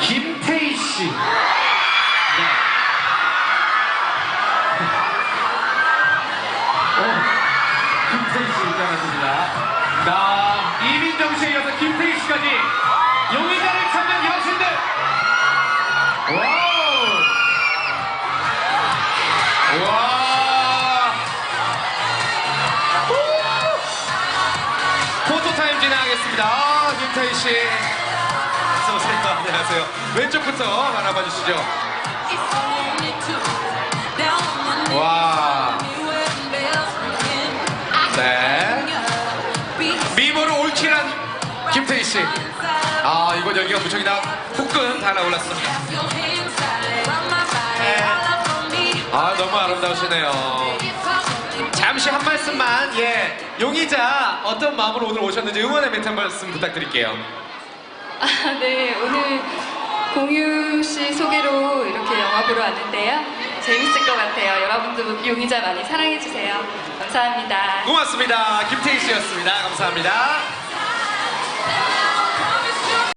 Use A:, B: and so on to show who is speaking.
A: 김태희 씨. 네. 어, 김태희 씨 입장하십니다. 나 이민정 씨에 이어서 김태희 씨까지 용의자를 찾는 여신들. 와우. 와. 포토타임 진행하겠습니다. 아, 김태희 씨. 왼쪽부터 바라봐 주시죠. 와. 네. 미모를 올킬한 김태희 씨. 아, 이번 열기가 무척이나 후끈 달아올랐습니다. 아, 너무 아름다우시네요. 잠시 한 말씀만, 예. 용의자 어떤 마음으로 오늘 오셨는지 응원의 멘트 한 말씀 부탁드릴게요.
B: 아, 네, 오늘 공유 씨 소개로 이렇게 영화 보러 왔는데요. 재밌을 것 같아요. 여러분도 용의자 많이 사랑해주세요. 감사합니다.
A: 고맙습니다. 김태희 씨였습니다. 감사합니다.